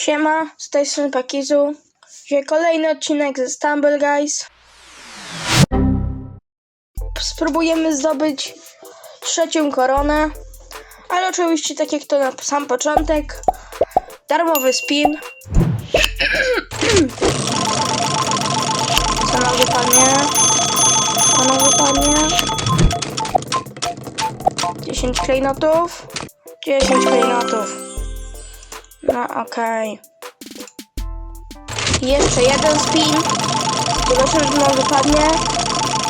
Siema, z tej strony Pakizu. Dzisiaj kolejny odcinek ze Stumble Guys. Spróbujemy zdobyć trzecią koronę, ale oczywiście tak jak to na sam początek, darmowy spin. Panowie panie, panowie panie. 10 klejnotów, 10 klejnotów. No okej. Jeszcze jeden spin. Zobaczymy, czy nam wypadnie.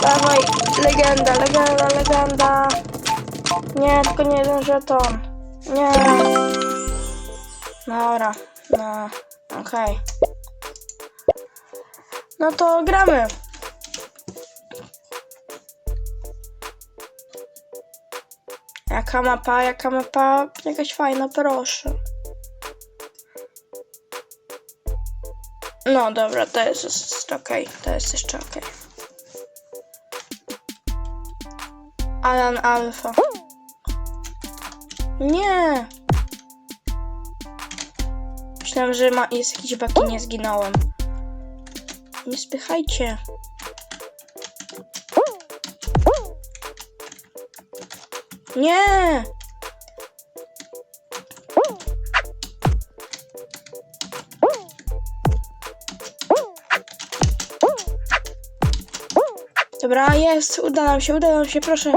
Dawaj, legenda, legenda, legenda. Nie, tylko nie jeden żeton. Nie. Dobra, no, okej. No to gramy. Jaka mapa, jaka mapa, jakaś fajna, proszę. No dobra, to jest, jest okej, to jest jeszcze okej. Alan Alpha. Nie! Myślałem, że ma, jest jakiś bug i nie zginąłem. Nie spychajcie. Nie! Dobra, jest, uda nam się, uda nam się, proszę.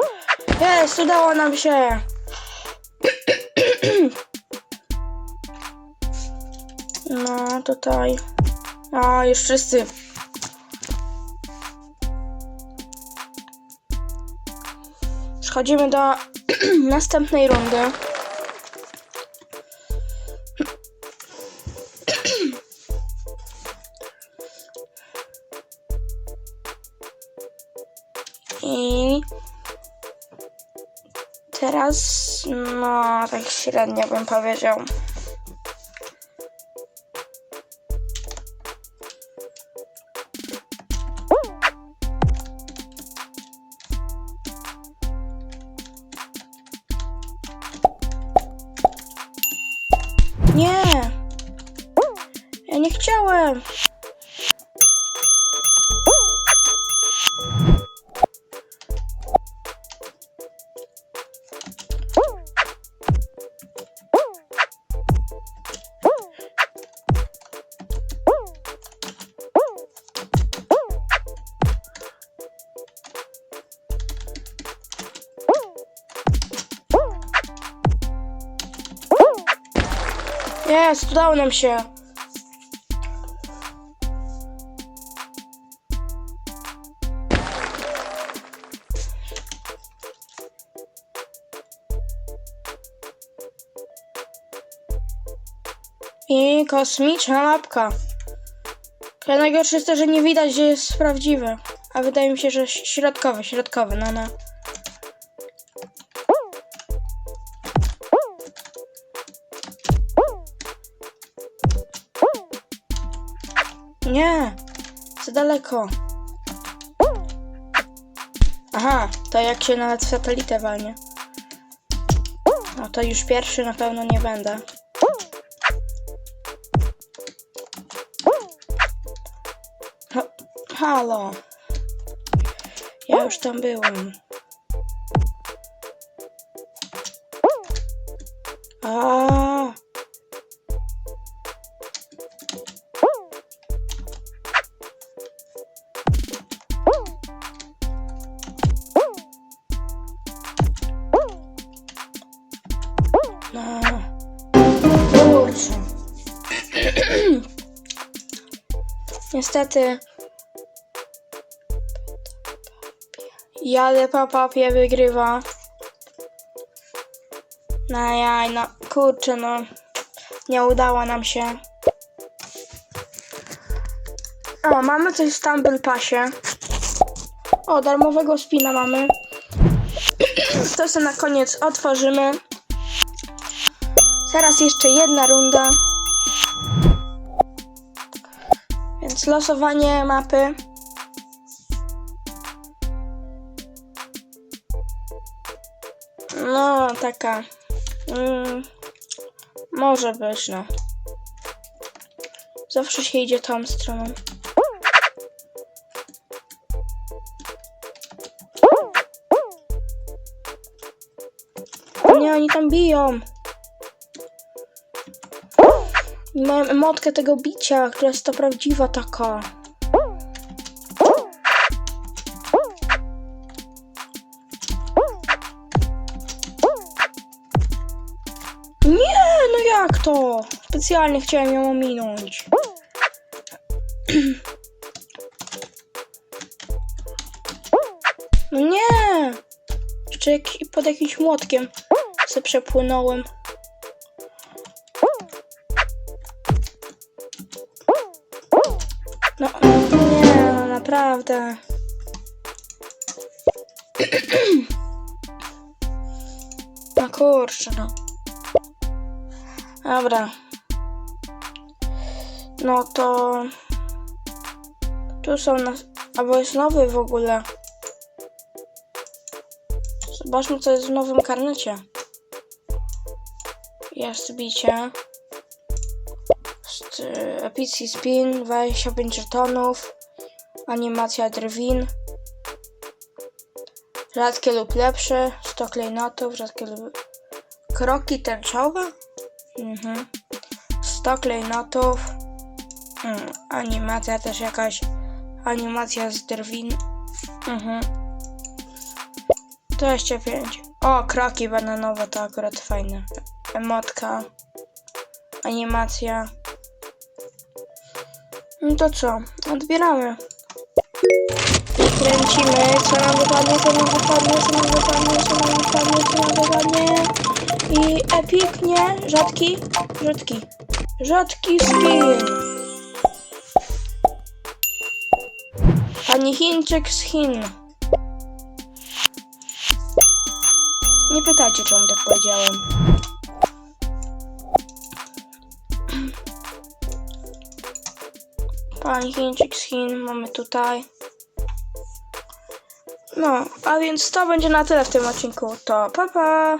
Jest, udało nam się. No, tutaj. A, już wszyscy. Przechodzimy do następnej rundy. I teraz, no, tak średnio bym powiedział. Nie! Ja nie chciałem! Jest, udało nam się. I kosmiczna mapka. Ale najgorsze jest to, że nie widać, gdzie jest prawdziwe. A wydaje mi się, że środkowy, środkowy, no no. Nie, za daleko. Aha, to jak się nawet w satelitę walnie. No to już pierwszy na pewno nie będę. Ha halo. Ja już tam byłem. A. Kurczę. Niestety. Jadę po papie wygrywa. No jaj, no kurczę, no. Nie udało nam się. O, mamy coś w Stumble Passie. O, darmowego spina mamy. To sobie na koniec otworzymy. Teraz jeszcze jedna runda. Więc losowanie mapy. No, taka. Mm, może być, no. Zawsze się idzie tą stroną. Nie, oni tam biją. Mają emotkę tego bicia, która jest ta prawdziwa taka. Nie, no jak to? Specjalnie chciałem ją ominąć. No nie! Jeszcze pod jakimś młotkiem se przepłynąłem. Naprawdę. No kurczę, no. Dobra. No to... Tu są nas... Albo jest nowy w ogóle. Zobaczmy, co jest w nowym karnecie. Jest bicie. Y, Epicki Spin, 25 żetonów. Animacja drwin. Rzadkie lub lepsze. 100 klejnotów, rzadkie lub... Kroki tęczowe? Mhm. 100 klejnotów. Mm, animacja też jakaś. Animacja z drwin. Mhm. 25. O, kroki bananowe to akurat fajne. Emotka. Animacja. No to co? Odbieramy. Kręcimy. Co nam wypadnie, co nam wypadnie, co nam wypadnie, co nam wypadnie, co nam wypadnie. I epic, nie? Rzadki? Rzadki. Rzadki skin. Pani Chińczyk z Chin. Nie pytajcie, czemu tak powiedziałem. Pani Chińczyk z Chin mamy tutaj. No, a więc to będzie na tyle w tym odcinku. To pa pa!